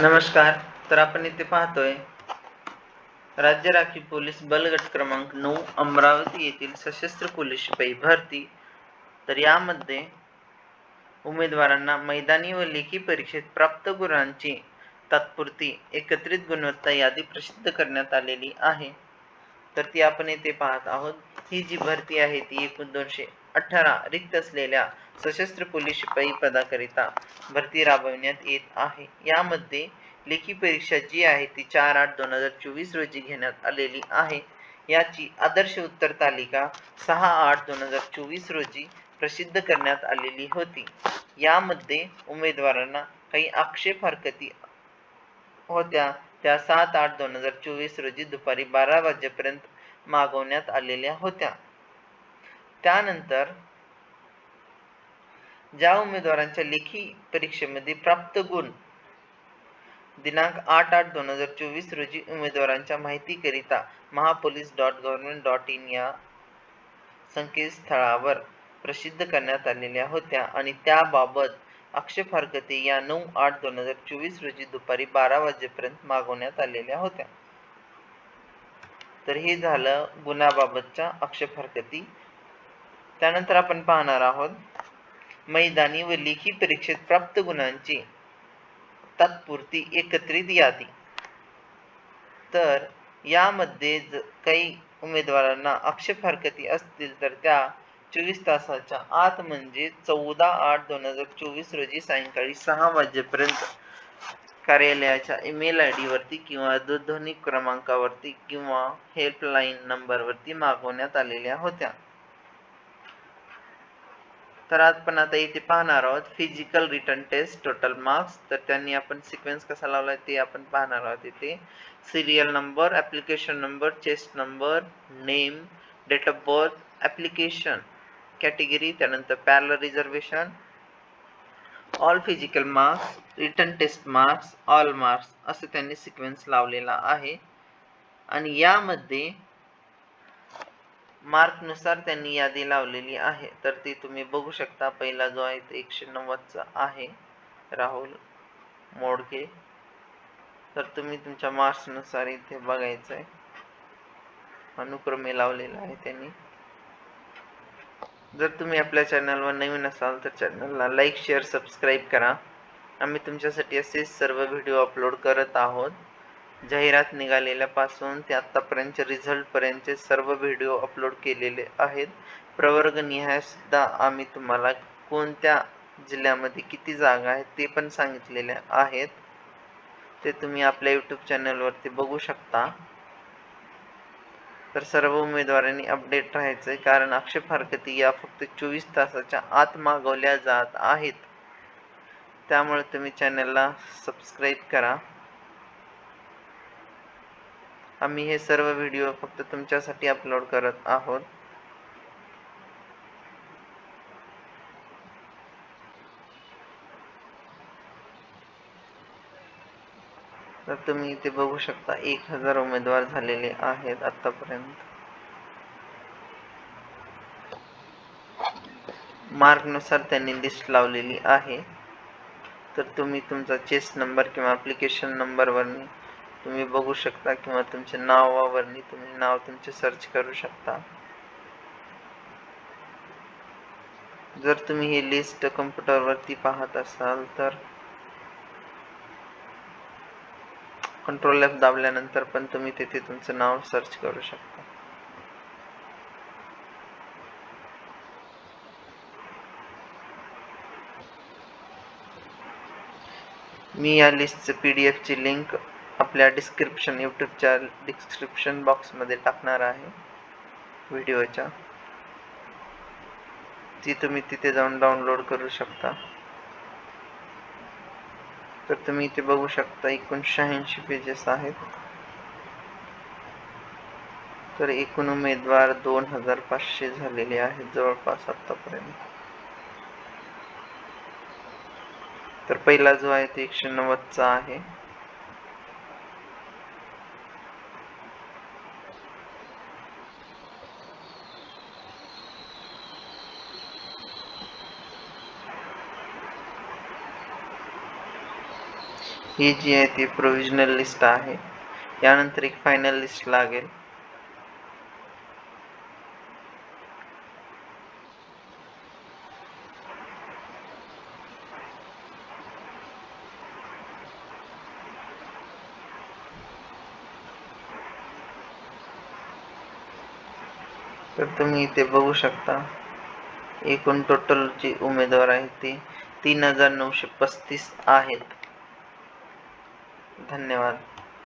नमस्कार तर आपण इथे पाहतोय राज्य राखीव पोलीस बलगट क्रमांक नऊ अमरावती येथील सशस्त्र पोलीस शिपाई भरती. तर यामध्ये उमेदवारांना मैदानी व लेखी परीक्षेत प्राप्त गुणांची तात्पुरती एकत्रित गुणवत्ता यादी प्रसिद्ध करण्यात आलेली आहे. तर ती आपण येथे पाहत आहोत. ही जी भरती आहे ती एकूण दोनशे अठरा रिक्त असलेल्या सशस्त्र पोलीस शिपाई पदाकरिता भरती राबविण्यात येत आहे. यामध्ये लेखी परीक्षा जी आहे ती चार आठ दोन हजार चोवीस रोजी घेण्यात आलेली आहे. याची आदर्श उत्तर तालिका सहा आठ दोन हजार चोवीस रोजी प्रसिद्ध करण्यात आलेली होती. यामध्ये उमेदवारांना काही आक्षेप हरकती होत्या त्या सात आठ दोन हजार चोवीस रोजी दुपारी बारा वाजेपर्यंत मागवण्यात आलेल्या होत्या. त्यानंतर ज्या उमेदवारांच्या लेखी परीक्षेमध्ये प्राप्त गुण दिनांक आठ आठ दोन हजार चोवीस रोजी उमेदवारांच्या माहितीकरिता Mahapolice dot government dot in या संकेतस्थळावर प्रसिद्ध करण्यात आलेल्या होत्या. आणि त्याबाबत आक्षेप हरकती या नऊ आठ दोन हजार चोवीस रोजी दुपारी बारा वाजेपर्यंत मागवण्यात आलेल्या होत्या. तर हे झालं गुन्ह्याबाबतच्या आक्षेप हरकती त्यानंतर आपण पाहणार आहोत मैदानी व लेखी परीक्षेत प्राप्त गुणांची तात्पुरती एकत्रित यादी. तर यामध्ये काही उमेदवारांना आक्षेप हरकती असतील तर त्या चोवीस तासाच्या आत म्हणजे चौदा आठ दोन हजार चोवीस रोजी सायंकाळी सहा वाजेपर्यंत कार्यालयाच्या ईमेल आय डीवरती किंवा दूरध्वनी क्रमांकावरती किंवा हेल्पलाईन नंबरवरती मागवण्यात आलेल्या होत्या. तर आपण आता इथे पाहणार आहोत. Physical written test total marks तर त्यांनी आपण सिक्वेन्स कसा लावला ते आपण पाहणार आहोत इथे. Serial number application number chest number name date of birth application category त्यानंतर parallel reservation all physical marks written test marks all marks असं त्यांनी सिक्वेन्स लावलेला आहे. आणि यामध्ये मार्कनुसार त्यांनी यादी लावलेली आहे. तर ती तुम्ही बघू शकता. पहिला जो आहे तो एकशे नव्वदचा आहे. राहुल मोडके. तर तुम्ही तुमच्या मार्क्सनुसार इथे बघायचं आहे. अनुक्रमे लावलेला आहे त्यांनी. जर तुम्ही आपल्या चॅनलवर नवीन असाल तर चॅनलला लाईक शेअर सबस्क्राईब करा. आम्ही तुमच्यासाठी असे सर्व व्हिडिओ अपलोड करत आहोत. जाहिरात निघालेल्यापासून ते आत्तापर्यंतचे रिझल्टपर्यंतचे सर्व व्हिडिओ अपलोड केलेले आहेत. प्रवर्गनिहाय सुद्धा आम्ही तुम्हाला कोणत्या जिल्ह्यामध्ये किती जागा आहेत ते पण सांगितलेले आहेत. ते तुम्ही आपल्या यूट्यूब चॅनलवरती बघू शकता. तर सर्व उमेदवारांनी अपडेट राहायचं आहे कारण आक्षेप हरकती या फक्त चोवीस तासाच्या आत मागवल्या जात आहेत. त्यामुळे तुम्ही चॅनलला सबस्क्राईब करा. आम्ही हे सर्व व्हिडिओ फक्त तुमच्यासाठी अपलोड करत आहोत. तर तुम्ही इथे बघू शकता एक हजार उमेदवार झालेले आहेत आतापर्यंत. मार्कनुसार त्यांनी लिस्ट लावलेली आहे. तर तुम्ही तुमचा चेस नंबर किंवा ॲप्लिकेशन नंबरवरनी तुम्ही बघू शकता किंवा तुमच्या नावावरनी तुम्ही नाव तुमचे सर्च करू शकता. जर तुम्ही ही लिस्ट कम्प्युटरवरती पाहत असाल तर कंट्रोल एफ दाबल्यानंतर पण तुम्ही तिथे तुमचं नाव सर्च करू शकता. मी या लिस्टचं पी डी एफची लिंक आपल्या डिस्क्रिप्शन यूट्यूबच्या डिस्क्रिप्शन बॉक्समध्ये टाकणार आहे व्हिडिओच्या. ती तुम्ही तिथे जाऊन डाउनलोड करू शकता. तर तुम्ही इथे बघू शकता एकूण शहाऐंशी पेजेस आहेत. तर एकूण उमेदवार दोन हजार पाचशे झालेले आहेत जवळपास आतापर्यंत. तर पहिला जो आहे तो एकशे नव्वदचा आहे. ही जी आहे ती प्रोविजनल लिस्ट आहे. यानंतर एक फायनल लिस्ट लागेल. तर तुम्ही इथे बघू शकता एकूण टोटल जे उमेदवार आहेत ती तीन हजार नऊशे पस्तीस आहेत. धन्यवाद.